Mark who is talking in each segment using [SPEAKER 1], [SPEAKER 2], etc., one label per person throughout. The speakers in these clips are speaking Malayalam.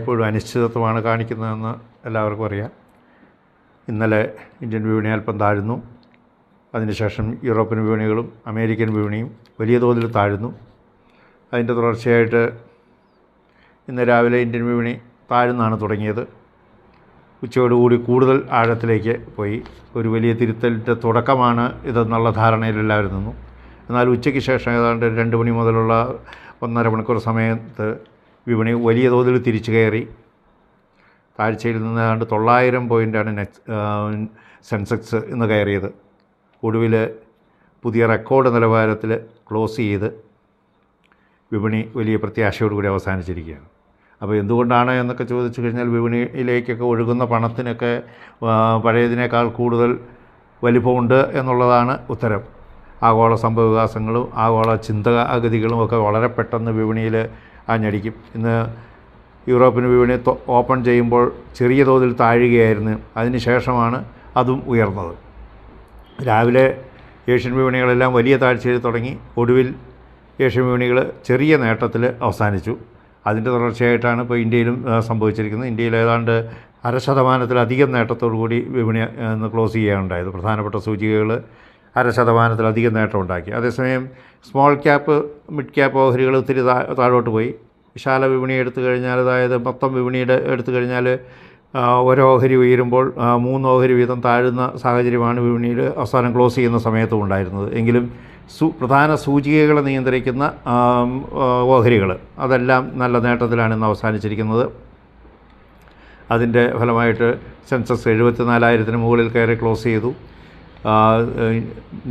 [SPEAKER 1] വിപണികളിലെല്ലായ്പ്പോഴും അനിശ്ചിതത്വമാണ് കാണിക്കുന്നതെന്ന് എല്ലാവർക്കും അറിയാം. ഇന്നലെ ഇന്ത്യൻ വിപണി അല്പം താഴ്ന്നു. അതിനുശേഷം യൂറോപ്യൻ വിപണികളും അമേരിക്കൻ വിപണിയും വലിയ തോതിൽ താഴ്ന്നു. അതിന്റെ തുടർച്ചയായിട്ട് ഇന്ന് രാവിലെ ഇന്ത്യൻ വിപണി താഴ്ന്നാണ് തുടങ്ങിയത്. ഉച്ചയോടുകൂടി കൂടുതൽ ആഴത്തിലേക്ക് പോയി. ഒരു വലിയ തിരുത്തലിന്റെ തുടക്കമാണ് ഇതെന്നുള്ള ധാരണയിൽ എല്ലാവരും നിന്നു. എന്നാൽ ഉച്ചയ്ക്ക് ശേഷം ഏതാണ്ട് രണ്ട് മണി മുതലുള്ള ഒന്നര മണിക്കൂർ സമയത്ത് വിപണി വലിയ തോതിൽ തിരിച്ചു കയറി. താഴ്ചയിൽ നിന്ന് ഏതാണ്ട് തൊള്ളായിരം പോയിന്റാണ് നെക്സ് സെൻസെക്സ് ഇന്ന് കയറിയത്. ഒടുവിൽ പുതിയ റെക്കോർഡ് നിലവാരത്തിൽ ക്ലോസ് ചെയ്ത് വിപണി വലിയ പ്രത്യാശയോടുകൂടി അവസാനിച്ചിരിക്കുകയാണ്. അപ്പോൾ എന്തുകൊണ്ടാണ് എന്നൊക്കെ ചോദിച്ചു കഴിഞ്ഞാൽ വിപണിയിലേക്കൊക്കെ ഒഴുകുന്ന പണത്തിനൊക്കെ പഴയതിനേക്കാൾ കൂടുതൽ വലിപ്പമുണ്ട് എന്നുള്ളതാണ് ഉത്തരം. ആഗോള സംഭവ വികാസങ്ങളും ആഗോള ചിന്താഗതികളും ഒക്കെ വളരെ പെട്ടെന്ന് വിപണിയിൽ ആഞ്ഞടിക്കും. ഇന്ന് യൂറോപ്യൻ വിപണി ഓപ്പൺ ചെയ്യുമ്പോൾ ചെറിയ തോതിൽ താഴുകയായിരുന്നു. അതിന് ശേഷമാണ് അതും ഉയർന്നത്. രാവിലെ ഏഷ്യൻ വിപണികളെല്ലാം വലിയ താഴ്ചയിൽ തുടങ്ങി. ഒടുവിൽ ഏഷ്യൻ വിപണികൾ ചെറിയ നേട്ടത്തിൽ അവസാനിച്ചു. അതിന്റെ തുടർച്ചയായിട്ടാണ് ഇപ്പോൾ ഇന്ത്യയിലും സംഭവിച്ചിരിക്കുന്നത്. ഇന്ത്യയിൽ ഏതാണ്ട് അര ശതമാനത്തിലധികം നേട്ടത്തോടു കൂടി വിപണി ക്ലോസ് ചെയ്യാനുണ്ടായത് പ്രധാനപ്പെട്ട സൂചികകൾ അര ശതമാനത്തിലധികം നേട്ടമുണ്ടാക്കി അതേസമയം സ്മോൾ ക്യാപ്പ് മിഡ് ക്യാപ്പ് ഓഹരികൾ ഒത്തിരി താഴോട്ട് പോയി. വിശാല വിപണി എടുത്തു കഴിഞ്ഞാൽ അതായത് മൊത്തം വിപണിയുടെ എടുത്തു കഴിഞ്ഞാൽ ഒരു ഓഹരി ഉയരുമ്പോൾ മൂന്ന് ഓഹരി വീതം താഴുന്ന സാഹചര്യമാണ് വിപണിയിൽ അവസാനം ക്ലോസ് ചെയ്യുന്ന സമയത്തും ഉണ്ടായിരുന്നത്. എങ്കിലും സു പ്രധാന സൂചികകളെ നിയന്ത്രിക്കുന്ന ഓഹരികൾ അതെല്ലാം നല്ല നേട്ടത്തിലാണ് ഇന്ന് അവസാനിച്ചിരിക്കുന്നത്. അതിന്റെ ഫലമായിട്ട് സെൻസസ് എഴുപത്തി നാലായിരത്തിന് മുകളിൽ കയറി ക്ലോസ് ചെയ്തു.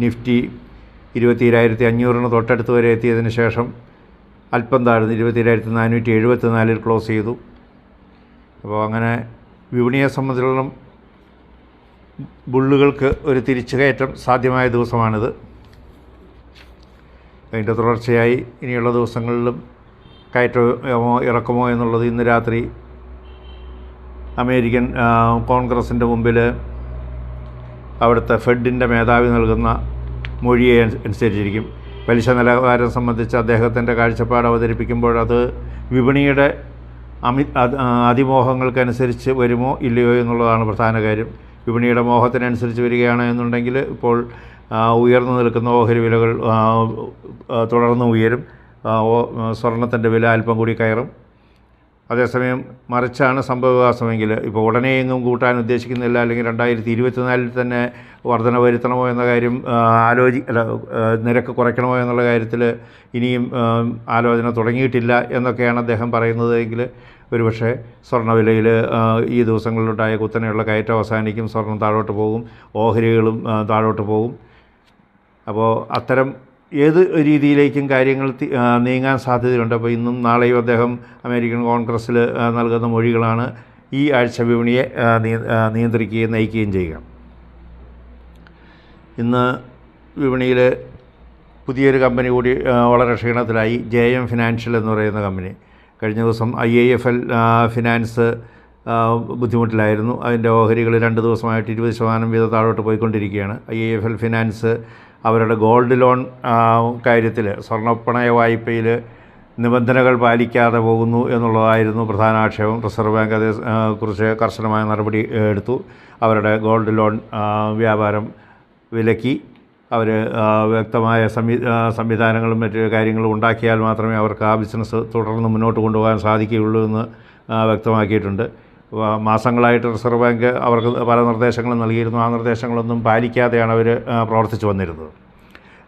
[SPEAKER 1] നിഫ്റ്റി ഇരുപത്തിരായിരത്തി അഞ്ഞൂറിന് തൊട്ടടുത്ത് വരെ എത്തിയതിന് ശേഷം അല്പം താഴ്ന്നു ഇരുപത്തിരായിരത്തി നാനൂറ്റി എഴുപത്തി നാലിൽ ക്ലോസ് ചെയ്തു. അപ്പോൾ അങ്ങനെ വിപണിയെ സംബന്ധിച്ചിടത്തോളം ബുള്ളുകൾക്ക് ഒരു തിരിച്ചുകയറ്റം സാധ്യമായ ദിവസമാണിത്. അതിന്റെ തുടർച്ചയായി ഇനിയുള്ള ദിവസങ്ങളിലും കയറ്റമോ ഇറക്കമോ എന്നുള്ളത് ഇന്ന് രാത്രി അമേരിക്കൻ കോൺഗ്രസിന്റെ മുമ്പിൽ അവിടുത്തെ ഫെഡിന്റെ മേധാവി നൽകുന്ന മൊഴിയെ അനു- അനുസരിച്ചിരിക്കും. പലിശ നിലവാരം സംബന്ധിച്ച് അദ്ദേഹത്തിന്റെ കാഴ്ചപ്പാട് അവതരിപ്പിക്കുമ്പോൾ അത് വിപണിയുടെ അമി അത് അതിമോഹങ്ങൾക്കനുസരിച്ച് വരുമോ ഇല്ലയോ എന്നുള്ളതാണ് പ്രധാന കാര്യം. വിപണിയുടെ മോഹത്തിനനുസരിച്ച് വരികയാണ് എന്നുണ്ടെങ്കിൽ ഇപ്പോൾ ഉയർന്നു നിൽക്കുന്ന ഓഹരി വിലകൾ തുടർന്ന് ഉയരും. സ്വർണത്തിന്റെ വില അല്പം കൂടി കയറും. അതേസമയം മറിച്ചാണ് സംഭവവികാസമെങ്കിൽ ഇപ്പോൾ ഉടനെ എങ്ങും കൂട്ടാൻ ഉദ്ദേശിക്കുന്നില്ല അല്ലെങ്കിൽ രണ്ടായിരത്തി ഇരുപത്തിനാലിൽ തന്നെ വർധന വരുത്തണമോ എന്ന കാര്യം ആലോചി അല്ല നിരക്ക് കുറയ്ക്കണമോ എന്നുള്ള കാര്യത്തിൽ ഇനിയും ആലോചന തുടങ്ങിയിട്ടില്ല എന്നൊക്കെയാണ് അദ്ദേഹം പറയുന്നത് എങ്കിൽ ഒരുപക്ഷെ സ്വർണവിലയിൽ ഈ ദിവസങ്ങളിലുണ്ടായ കുത്തനെയുള്ള കയറ്റം അവസാനിക്കും സ്വർണം താഴോട്ട് പോകും ഓഹരികളും താഴോട്ട് പോകും. അപ്പോൾ അത്തരം ഏത് രീതിയിലേക്കും കാര്യങ്ങൾ നീങ്ങാൻ സാധ്യതയുണ്ട്. അപ്പോൾ ഇന്നും നാളെയും അദ്ദേഹം അമേരിക്കൻ കോൺഗ്രസ്സിൽ നൽകുന്ന മൊഴികളാണ് ഈ ആഴ്ച വിപണിയെ നിയന്ത്രിക്കുകയും നയിക്കുകയും ചെയ്യുക. ഇന്ന് വിപണിയിൽ പുതിയൊരു കമ്പനി കൂടി വളരെ ക്ഷീണത്തിലായി. ജെ എം ഫിനാൻഷ്യൽ എന്ന് പറയുന്ന കമ്പനി. കഴിഞ്ഞ ദിവസം I I F L finance ബുദ്ധിമുട്ടിലായിരുന്നു. അതിന്റെ ഓഹരികൾ രണ്ട് ദിവസമായിട്ട് ഇരുപത് ശതമാനം വീതം താഴോട്ട് പോയിക്കൊണ്ടിരിക്കുകയാണ്. I I F L finance അവരുടെ ഗോൾഡ് ലോൺ കാര്യത്തിൽ സ്വർണപ്പണയ വായ്പയിൽ നിബന്ധനകൾ പാലിക്കാതെ പോകുന്നു എന്നുള്ളതായിരുന്നു പ്രധാന ആക്ഷേപം. റിസർവ് ബാങ്ക് അതേ കുറിച്ച് കർശനമായ നടപടി എടുത്തു. അവരുടെ ഗോൾഡ് ലോൺ വ്യാപാരം വിലക്കി. അവർ വ്യക്തമായ സംവി സംവിധാനങ്ങളും മറ്റ് കാര്യങ്ങളും ഉണ്ടാക്കിയാൽ മാത്രമേ അവർക്ക് ആ ബിസിനസ് തുടർന്ന് മുന്നോട്ട് കൊണ്ടുപോകാൻ സാധിക്കുകയുള്ളൂ എന്ന് വ്യക്തമാക്കിയിട്ടുണ്ട്. മാസങ്ങളായിട്ട് റിസർവ് ബാങ്ക് അവർക്ക് പല നിർദ്ദേശങ്ങളും നൽകിയിരുന്നു. ആ നിർദ്ദേശങ്ങളൊന്നും പാലിക്കാതെയാണ് അവർ പ്രവർത്തിച്ചു വന്നിരുന്നത്.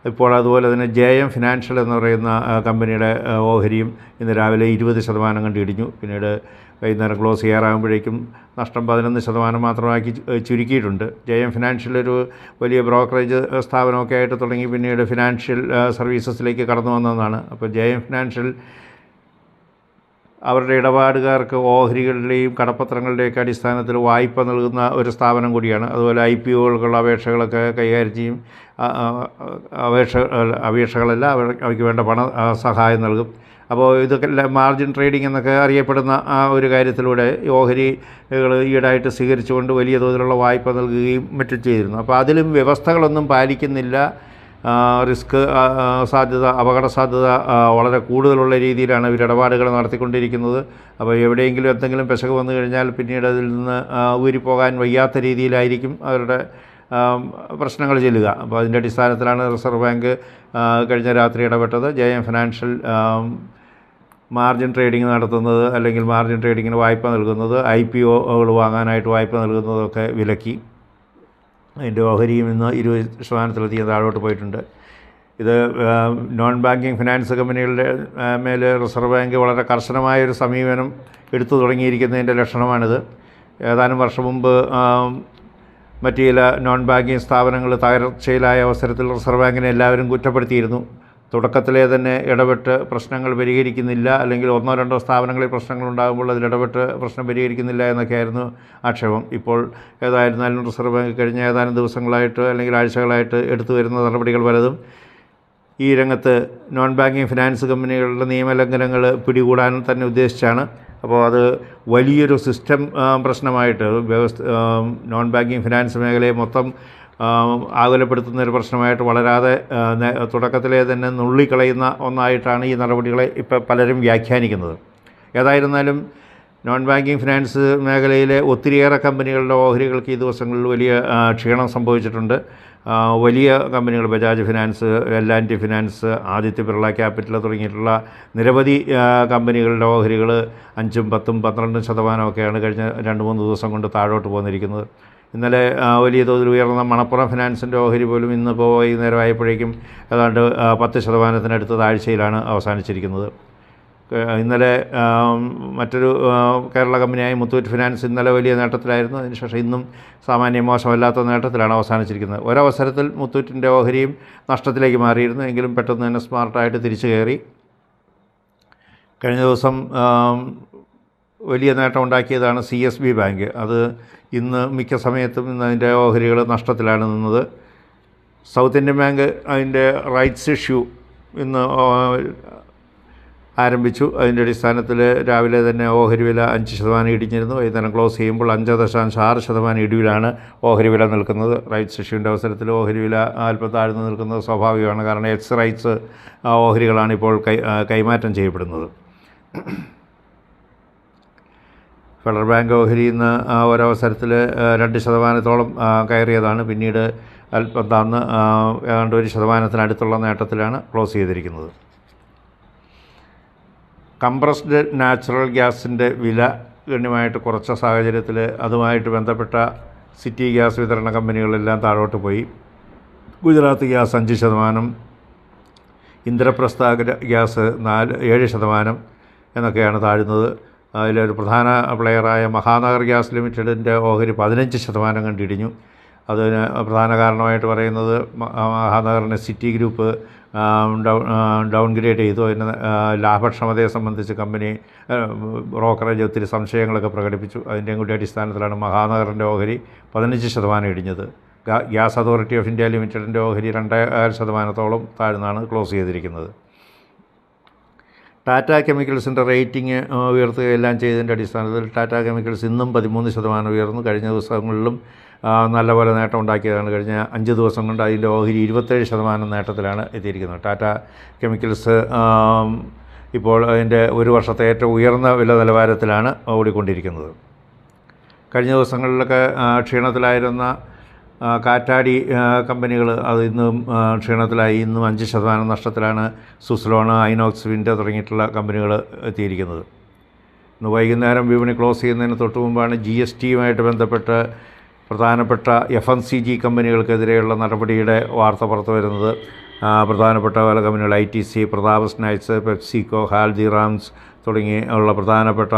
[SPEAKER 1] ഇപ്പോൾ അതുപോലെ തന്നെ ജെ എം ഫിനാൻഷ്യൽ എന്ന് പറയുന്ന കമ്പനിയുടെ ഓഹരിയും ഇന്ന് രാവിലെ ഇരുപത് ശതമാനം കണ്ട് ഇടിഞ്ഞു. പിന്നീട് വൈകുന്നേരം ക്ലോസ് ചെയ്യാറാകുമ്പോഴേക്കും നഷ്ടം പതിനൊന്ന് ശതമാനം മാത്രമാക്കി ചുരുക്കിയിട്ടുണ്ട്. ജെ എം ഫിനാൻഷ്യൽ ഒരു വലിയ ബ്രോക്കറേജ് സ്ഥാപനമൊക്കെ ആയിട്ട് തുടങ്ങി. പിന്നീട് ഫിനാൻഷ്യൽ സർവീസസിലേക്ക് കടന്നു വന്നതാണ്. അപ്പോൾ ജെ എം ഫിനാൻഷ്യൽ അവരുടെ ഇടപാടുകാർക്ക് ഓഹരികളുടെയും കടപ്പത്രങ്ങളുടെയൊക്കെ അടിസ്ഥാനത്തിൽ വായ്പ നൽകുന്ന ഒരു സ്ഥാപനം കൂടിയാണ്. അതുപോലെ ഐ പി ഒകൾക്കുള്ള അപേക്ഷകളൊക്കെ കൈകാര്യം ചെയ്യും. അപേക്ഷ അപേക്ഷകളല്ല അവർ അവയ്ക്ക് വേണ്ട പണ സഹായം നൽകും. അപ്പോൾ ഇതൊക്കെ മാർജിൻ ട്രേഡിംഗ് എന്നൊക്കെ അറിയപ്പെടുന്ന ആ ഒരു കാര്യത്തിലൂടെ ഓഹരികൾ ഈടായിട്ട് സ്വീകരിച്ചുകൊണ്ട് വലിയ തോതിലുള്ള വായ്പ നൽകുകയും മറ്റും ചെയ്തിരുന്നു. അപ്പോൾ അതിലും വ്യവസ്ഥകളൊന്നും പാലിക്കുന്നില്ല. റിസ്ക് സാധ്യത അപകട സാധ്യത വളരെ കൂടുതലുള്ള രീതിയിലാണ് ഇവർ ഇടപാടുകൾ നടത്തിക്കൊണ്ടിരിക്കുന്നത്. അപ്പോൾ എവിടെയെങ്കിലും എന്തെങ്കിലും പെശക് വന്നു കഴിഞ്ഞാൽ പിന്നീട് അതിൽ നിന്ന് ഊരിപ്പോകാൻ വയ്യാത്ത രീതിയിലായിരിക്കും അവരുടെ പ്രശ്നങ്ങൾ ചെല്ലുക. അപ്പോൾ അതിന്റെ അടിസ്ഥാനത്തിലാണ് റിസർവ് ബാങ്ക് കഴിഞ്ഞ രാത്രി ഇടപെട്ടത്. J M financial margin trading നടത്തുന്നത് അല്ലെങ്കിൽ മാർജിൻ ട്രേഡിങ്ങിന് വായ്പ നൽകുന്നത് ഐ പി ഒകൾ വാങ്ങാനായിട്ട് വായ്പ നൽകുന്നതൊക്കെ വിലക്കി. അതിന്റെ ഓഹരിയും ഇന്ന് ഇരുപത് ശതമാനത്തിലധികം താഴോട്ട് പോയിട്ടുണ്ട്. ഇത് നോൺ ബാങ്കിങ് ഫിനാൻസ് കമ്പനികളുടെ മേൽ റിസർവ് ബാങ്ക് വളരെ കർശനമായൊരു സമീപനം എടുത്തു തുടങ്ങിയിരിക്കുന്നതിന്റെ ലക്ഷണമാണിത്. ഏതാനും വർഷം മുമ്പ് മറ്റു ചില നോൺ ബാങ്കിങ് സ്ഥാപനങ്ങൾ തകർച്ചയിലായ അവസരത്തിൽ റിസർവ് ബാങ്കിനെ എല്ലാവരും കുറ്റപ്പെടുത്തിയിരുന്നു. തുടക്കത്തിലേ തന്നെ ഇടപെട്ട് പ്രശ്നങ്ങൾ പരിഹരിക്കുന്നില്ല അല്ലെങ്കിൽ ഒന്നോ രണ്ടോ സ്ഥാപനങ്ങളിൽ പ്രശ്നങ്ങൾ ഉണ്ടാകുമ്പോൾ അതിൽ ഇടപെട്ട് പ്രശ്നം പരിഹരിക്കുന്നില്ല എന്നൊക്കെയായിരുന്നു ആക്ഷേപം. ഇപ്പോൾ ഏതായിരുന്നാലും റിസർവ് ബാങ്ക് കഴിഞ്ഞ ഏതാനും ദിവസങ്ങളായിട്ട് അല്ലെങ്കിൽ ആഴ്ചകളായിട്ട് എടുത്തു വരുന്ന നടപടികൾ പലതും. ഈ രംഗത്ത് നോൺ ബാങ്കിങ് ഫിനാൻസ് കമ്പനികളുടെ നിയമലംഘനങ്ങൾ പിടികൂടാൻ തന്നെ ഉദ്ദേശിച്ചാണ്. അപ്പോൾ അത് വലിയൊരു സിസ്റ്റം പ്രശ്നമായിട്ട് വ്യവസ്ഥ നോൺ ബാങ്കിങ് ഫിനാൻസ് മേഖലയെ മൊത്തം ആകുലപ്പെടുത്തുന്ന ഒരു പ്രശ്നമായിട്ട് വളരാതെ തുടക്കത്തിലെ തന്നെ നുള്ളിക്കളയുന്ന ഒന്നായിട്ടാണ് ഈ നടപടികളെ ഇപ്പോൾ പലരും വ്യാഖ്യാനിക്കുന്നത്. ഏതായിരുന്നാലും നോൺ ബാങ്കിങ് ഫിനാൻസ് മേഖലയിലെ ഒത്തിരിയേറെ കമ്പനികളുടെ ഓഹരികൾക്ക് ഈ ദിവസങ്ങളിൽ വലിയ ക്ഷീണം സംഭവിച്ചിട്ടുണ്ട്. വലിയ കമ്പനികൾ Bajaj finance L and T finance Aditya Birla capital തുടങ്ങിയിട്ടുള്ള നിരവധി കമ്പനികളുടെ ഓഹരികൾ അഞ്ചും പത്തും പന്ത്രണ്ടും ശതമാനമൊക്കെയാണ് കഴിഞ്ഞ രണ്ട് മൂന്ന് ദിവസം കൊണ്ട് താഴോട്ട് പോന്നിരിക്കുന്നത്. ഇന്നലെ വലിയ തോതിൽ ഉയർന്ന മണപ്പുറം ഫിനാൻസിന്റെ ഓഹരി പോലും ഇന്ന് ഇപ്പോൾ വൈകുന്നേരം ആയപ്പോഴേക്കും ഏതാണ്ട് പത്ത് ശതമാനത്തിനടുത്ത താഴ്ചയിലാണ് അവസാനിച്ചിരിക്കുന്നത്. ഇന്നലെ മറ്റൊരു കേരള കമ്പനിയായ മുത്തൂറ്റ് ഫിനാൻസ് ഇന്നലെ വലിയ നേട്ടത്തിലായിരുന്നു. അതിനുശേഷം ഇന്നും സാമാന്യം മോശമല്ലാത്ത നേട്ടത്തിലാണ് അവസാനിച്ചിരിക്കുന്നത്. ഒരവസരത്തിൽ മുത്തൂറ്റിന്റെ ഓഹരിയും നഷ്ടത്തിലേക്ക് മാറിയിരുന്നു. എങ്കിലും പെട്ടെന്ന് തന്നെ സ്മാർട്ടായിട്ട് തിരിച്ചു കയറി. കഴിഞ്ഞ ദിവസം വലിയ നേട്ടം ഉണ്ടാക്കിയതാണ് സി എസ് ബി ബാങ്ക്. അത് ഇന്ന് മിക്ക സമയത്തും ഇന്ന് അതിന്റെ ഓഹരികൾ നഷ്ടത്തിലാണ് നിന്നത്. സൗത്ത് ഇന്ത്യൻ ബാങ്ക് അതിന്റെ റൈറ്റ്സ് ഇഷ്യൂ ഇന്ന് ആരംഭിച്ചു. അതിന്റെ അടിസ്ഥാനത്തിൽ രാവിലെ തന്നെ ഓഹരി വില അഞ്ച് ശതമാനം ഇടിഞ്ഞിരുന്നു. വൈകുന്നേരം ക്ലോസ് ചെയ്യുമ്പോൾ അഞ്ച് ദശാംശം ആറ് ശതമാനം ഇടിവിലാണ് ഓഹരി വില നിൽക്കുന്നത്. റൈറ്റ്സ് ഇഷ്യൂവിന്റെ അവസരത്തിൽ ഓഹരി വില അല്പം താഴ്ന്നു നിൽക്കുന്നത് സ്വാഭാവികമാണ്. കാരണം എക്സ് റൈറ്റ്സ് ഓഹരികളാണ് ഇപ്പോൾ കൈമാറ്റം ചെയ്യപ്പെടുന്നത്. ഫെഡറൽ ബാങ്ക് ഓഹരി ഇന്ന് ആ, ഒരവസരത്തിൽ രണ്ട് ശതമാനത്തോളം കയറിയതാണ്. പിന്നീട് അല്പം താന്ന് ഏതാണ്ട് ഒരു ശതമാനത്തിനടുത്തുള്ള നേട്ടത്തിലാണ് ക്ലോസ് ചെയ്തിരിക്കുന്നത്. കംപ്രസ്ഡ് നാച്ചുറൽ ഗ്യാസിന്റെ വില ഗണ്യമായിട്ട് കുറച്ച സാഹചര്യത്തിൽ അതുമായിട്ട് ബന്ധപ്പെട്ട സിറ്റി ഗ്യാസ് വിതരണ കമ്പനികളെല്ലാം താഴോട്ട് പോയി. ഗുജറാത്ത് ഗ്യാസ് അഞ്ച് ശതമാനം ഇന്ദ്രപ്രസ്ഥ ഗ്യാസ് നാല് ഏഴ് ശതമാനം എന്നൊക്കെയാണ് താഴുന്നത്. അതിലൊരു പ്രധാന പ്ലെയറായ മഹാനഗർ ഗ്യാസ് ലിമിറ്റഡിന്റെ ഓഹരി പതിനഞ്ച് ശതമാനം കണ്ടിടിഞ്ഞു അതിന് പ്രധാന കാരണമായിട്ട് പറയുന്നത് മഹാനഗറിനെ സിറ്റി ഗ്രൂപ്പ് ഡൗൺ ഗ്രേഡ് ചെയ്തു. അതിന് ലാഭക്ഷമതയെ സംബന്ധിച്ച് കമ്പനി ബ്രോക്കറേജ് ഒത്തിരി സംശയങ്ങളൊക്കെ പ്രകടിപ്പിച്ചു. അതിന്റെയും കൂടി അടിസ്ഥാനത്തിലാണ് മഹാനഗറിന്റെ ഓഹരി പതിനഞ്ച് ശതമാനം ഇടിഞ്ഞത്. ഗ്യാസ് അതോറിറ്റി ഓഫ് ഇന്ത്യ ലിമിറ്റഡിന്റെ ഓഹരി രണ്ടായിരം ശതമാനത്തോളം താഴ്ന്നാണ് ക്ലോസ് ചെയ്തിരിക്കുന്നത്. ടാറ്റ കെമിക്കൽസിന്റെ റേറ്റിംഗ് ഉയർത്തുകയെല്ലാം ചെയ്തതിന്റെ അടിസ്ഥാനത്തിൽ ടാറ്റ കെമിക്കൽസ് ഇന്നും പതിമൂന്ന് ശതമാനം ഉയർന്നു. കഴിഞ്ഞ ദിവസങ്ങളിലും നല്ലപോലെ നേട്ടം ഉണ്ടാക്കിയതാണ്. കഴിഞ്ഞ അഞ്ച് ദിവസം കൊണ്ട് അതിന്റെ ഓഹരി ഇരുപത്തേഴ് ശതമാനം നേട്ടത്തിലാണ് എത്തിയിരിക്കുന്നത്. ടാറ്റ കെമിക്കൽസ് ഇപ്പോൾ അതിന്റെ ഒരു വർഷത്തെ ഏറ്റവും ഉയർന്ന വില നിലവാരത്തിലാണ് ഓടിക്കൊണ്ടിരിക്കുന്നത്. കഴിഞ്ഞ ദിവസങ്ങളിലൊക്കെ ക്ഷീണത്തിലായിരുന്ന കാറ്റാടി കമ്പനികൾ അത് ഇന്നും ക്ഷീണത്തിലായി. ഇന്നും അഞ്ച് ശതമാനം നഷ്ടത്തിലാണ് സുസ്ലോണ് ഐനോക്സ് വിൻഡ് തുടങ്ങിയിട്ടുള്ള കമ്പനികൾ എത്തിയിരിക്കുന്നത്. ഇന്ന് വൈകുന്നേരം വിപണി ക്ലോസ് ചെയ്യുന്നതിന് തൊട്ട് മുമ്പാണ് ജി എസ് ടിയുമായിട്ട് ബന്ധപ്പെട്ട് പ്രധാനപ്പെട്ട എഫ് എം സി ജി കമ്പനികൾക്കെതിരെയുള്ള നടപടിയുടെ വാർത്ത പുറത്തു വരുന്നത്. പ്രധാനപ്പെട്ട പല കമ്പനികൾ I T C Prataap snacks PepsiCo Haldiram's തുടങ്ങി ഉള്ള പ്രധാനപ്പെട്ട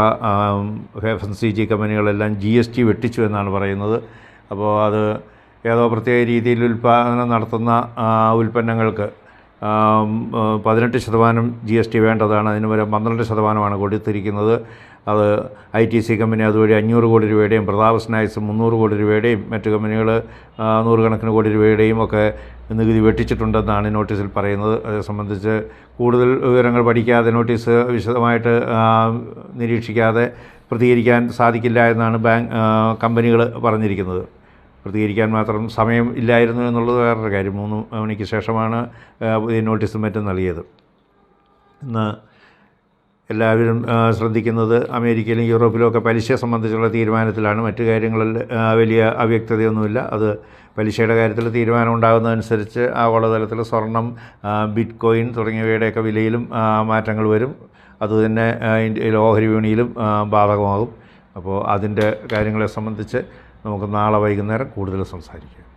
[SPEAKER 1] എഫ് എം സി ജി കമ്പനികളെല്ലാം ജി എസ് ടി വെട്ടിച്ചു എന്നാണ് പറയുന്നത്. അപ്പോൾ അത് ഏതോ പ്രത്യേക രീതിയിൽ ഉൽപാദനം നടത്തുന്ന ഉൽപ്പന്നങ്ങൾക്ക് പതിനെട്ട് ശതമാനം ജി എസ് ടി വേണ്ടതാണ്. അതിന് പകരം പന്ത്രണ്ട് ശതമാനമാണ് കൊടുത്തിരിക്കുന്നത്. അത് ഐ ടി സി കമ്പനി അതുവഴി അഞ്ഞൂറ് കോടി രൂപയുടെയും പ്രതാപ സ്നാക്സ് മുന്നൂറ് കോടി രൂപയുടെയും മറ്റ് കമ്പനികൾ നൂറുകണക്കിന് കോടി രൂപയുടെയും ഒക്കെ നികുതി വെട്ടിച്ചിട്ടുണ്ടെന്നാണ് നോട്ടീസിൽ പറയുന്നത്. അതേ സംബന്ധിച്ച് കൂടുതൽ വിവരങ്ങൾ പഠിക്കാതെ നോട്ടീസ് വിശദമായിട്ട് നിരീക്ഷിക്കാതെ പ്രതികരിക്കാൻ സാധിക്കില്ല എന്നാണ് ബാങ്ക് കമ്പനികൾ പറഞ്ഞിരിക്കുന്നത്. പ്രതികരിക്കാൻ മാത്രം സമയം ഇല്ലായിരുന്നു എന്നുള്ളത് വേറൊരു കാര്യം. മൂന്ന് മണിക്ക് ശേഷമാണ് നോട്ടീസും മറ്റും നൽകിയത്. ഇന്ന് എല്ലാവരും ശ്രദ്ധിക്കുന്നത് അമേരിക്കയിലും യൂറോപ്പിലും ഒക്കെ പലിശ സംബന്ധിച്ചുള്ള തീരുമാനത്തിലാണ്. മറ്റു കാര്യങ്ങളിൽ വലിയ അവ്യക്തതയൊന്നുമില്ല. അത് പലിശയുടെ കാര്യത്തിൽ തീരുമാനം ഉണ്ടാകുന്നതനുസരിച്ച് ആഗോളതലത്തിൽ സ്വർണം ബിറ്റ് കോയിൻ തുടങ്ങിയവയുടെയൊക്കെ വിലയിലും മാറ്റങ്ങൾ വരും. അതുതന്നെ ഓഹരി വിപണിയിലും ബാധകമാകും. അപ്പോൾ അതിന്റെ കാര്യങ്ങളെ സംബന്ധിച്ച് നമുക്ക് നാളെ വൈകുന്നേരം കൂടുതൽ സംസാരിക്കാം.